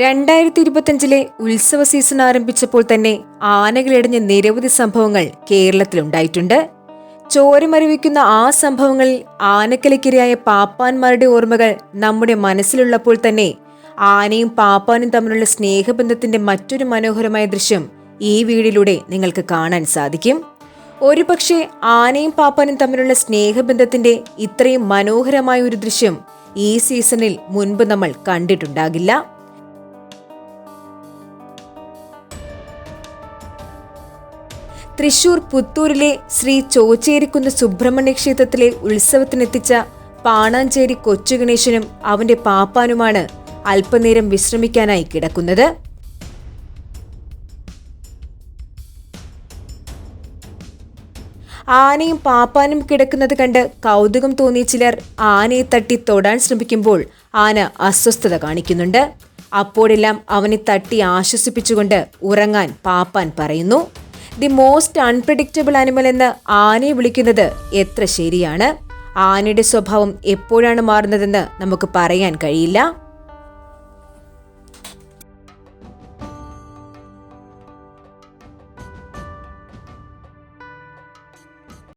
രണ്ടായിരത്തി ഇരുപത്തിയഞ്ചിലെ ഉത്സവ സീസൺ ആരംഭിച്ചപ്പോൾ തന്നെ ആനകളിടഞ്ഞ നിരവധി സംഭവങ്ങൾ കേരളത്തിലുണ്ടായിട്ടുണ്ട്. ചോരമരവിക്കുന്ന ആ സംഭവങ്ങളിൽ ആനക്കലയ്ക്കിരയായ പാപ്പാന്മാരുടെ ഓർമ്മകൾ നമ്മുടെ മനസ്സിലുള്ളപ്പോൾ തന്നെ ആനയും പാപ്പാനും തമ്മിലുള്ള സ്നേഹബന്ധത്തിന്റെ മറ്റൊരു മനോഹരമായ ദൃശ്യം ഈ വീടിലൂടെ നിങ്ങൾക്ക് കാണാൻ സാധിക്കും. ഒരുപക്ഷെ ആനയും പാപ്പാനും തമ്മിലുള്ള സ്നേഹബന്ധത്തിന്റെ ഇത്രയും മനോഹരമായ ഒരു ദൃശ്യം ഈ സീസണിൽ മുൻപ് നമ്മൾ കണ്ടിട്ടുണ്ടാകില്ല. തൃശൂർ പുത്തൂരിലെ ശ്രീ ചോച്ചേരിക്കുന്ന് സുബ്രഹ്മണ്യ ക്ഷേത്രത്തിലെ ഉത്സവത്തിനെത്തിച്ച പാണാഞ്ചേരി കൊച്ചുഗണേശനും അവന്റെ പാപ്പാനുമാണ് അല്പനേരം വിശ്രമിക്കാനായി കിടക്കുന്നത്. ആനയും പാപ്പാനും കിടക്കുന്നത് കണ്ട് കൗതുകം തോന്നിയ ചിലർ ആനയെ തട്ടി തൊടാൻ ശ്രമിക്കുമ്പോൾ ആന അസ്വസ്ഥത കാണിക്കുന്നുണ്ട്. അപ്പോഴെല്ലാം അവനെ തട്ടി ആശ്വസിപ്പിച്ചുകൊണ്ട് ഉറങ്ങാൻ പാപ്പാൻ പറയുന്നു. ദി മോസ്റ്റ് അൺപ്രഡിക്റ്റബിൾ ആനിമൽ എന്ന് ആനയെ വിളിക്കുന്നത് എത്ര ശരിയാണ്? ആനയുടെ സ്വഭാവം എപ്പോഴാണ് മാറുന്നതെന്ന് നമുക്ക് പറയാൻ കഴിയില്ല.